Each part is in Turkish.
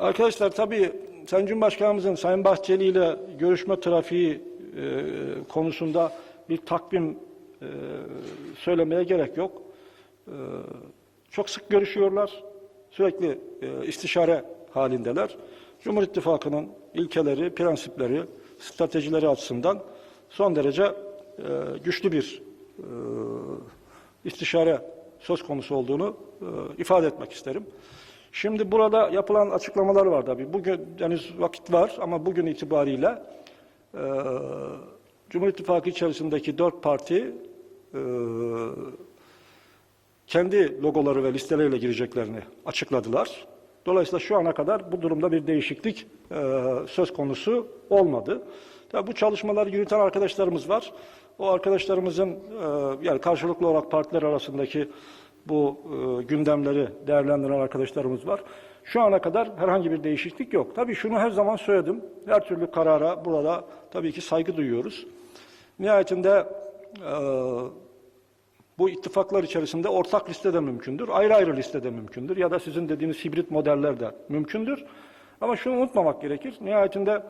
Arkadaşlar tabii Sayın Cumhurbaşkanımızın Sayın Bahçeli ile görüşme trafiği e, konusunda bir takvim e, söylemeye gerek yok. E, çok sık görüşüyorlar. Sürekli e, istişare halindeler. Cumhur İttifakı'nın ilkeleri, prensipleri, stratejileri açısından son derece e, güçlü bir e, istişare söz konusu olduğunu e, ifade etmek isterim. Şimdi burada yapılan açıklamalar var tabii. Bugün henüz vakit var ama bugün itibariyle e, Cumhur İttifakı içerisindeki dört parti e, kendi logoları ve listeleriyle gireceklerini açıkladılar. Dolayısıyla şu ana kadar bu durumda bir değişiklik e, söz konusu olmadı. Tabii bu çalışmaları yürüten arkadaşlarımız var. O arkadaşlarımızın e, yani karşılıklı olarak partiler arasındaki bu e, gündemleri değerlendiren arkadaşlarımız var. Şu ana kadar herhangi bir değişiklik yok. Tabii şunu her zaman söyledim. Her türlü karara burada tabii ki saygı duyuyoruz. Nihayetinde e, bu ittifaklar içerisinde ortak liste de mümkündür, ayrı ayrı liste de mümkündür ya da sizin dediğiniz hibrit modeller de mümkündür. Ama şunu unutmamak gerekir, nihayetinde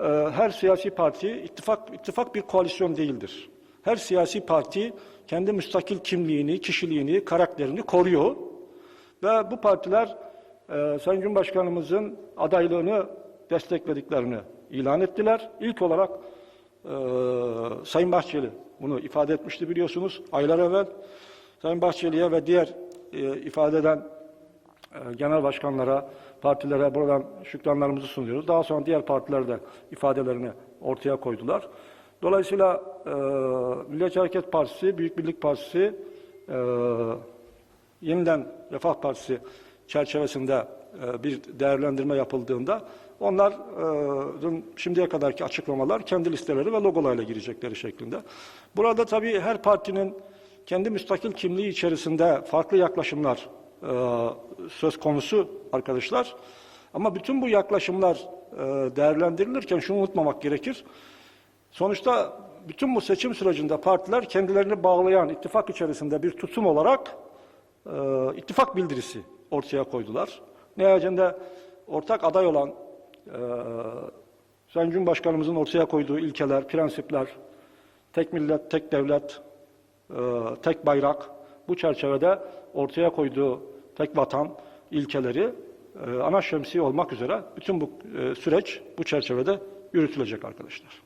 e, her siyasi parti, ittifak, ittifak bir koalisyon değildir. Her siyasi parti kendi müstakil kimliğini, kişiliğini, karakterini koruyor. Ve bu partiler e, Sayın Cumhurbaşkanımızın adaylığını desteklediklerini ilan ettiler. İlk olarak e, Sayın Bahçeli bunu ifade etmişti biliyorsunuz aylar evvel. Sayın Bahçeli'ye ve diğer e, ifade eden e, genel başkanlara, partilere buradan şükranlarımızı sunuyoruz. Daha sonra diğer partiler de ifadelerini ortaya koydular. Dolayısıyla e, Milliyetçi Hareket Partisi, Büyük Birlik Partisi, e, yeniden Refah Partisi çerçevesinde e, bir değerlendirme yapıldığında onların şimdiye kadarki açıklamalar kendi listeleri ve logolarıyla girecekleri şeklinde. Burada tabii her partinin kendi müstakil kimliği içerisinde farklı yaklaşımlar e, söz konusu arkadaşlar. Ama bütün bu yaklaşımlar e, değerlendirilirken şunu unutmamak gerekir. Sonuçta bütün bu seçim sürecinde partiler kendilerini bağlayan ittifak içerisinde bir tutum olarak e, ittifak bildirisi ortaya koydular. Nihayetinde ortak aday olan e, Sayın Cumhurbaşkanımızın ortaya koyduğu ilkeler, prensipler, tek millet, tek devlet, e, tek bayrak bu çerçevede ortaya koyduğu tek vatan ilkeleri e, ana şemsiye olmak üzere bütün bu e, süreç bu çerçevede yürütülecek arkadaşlar.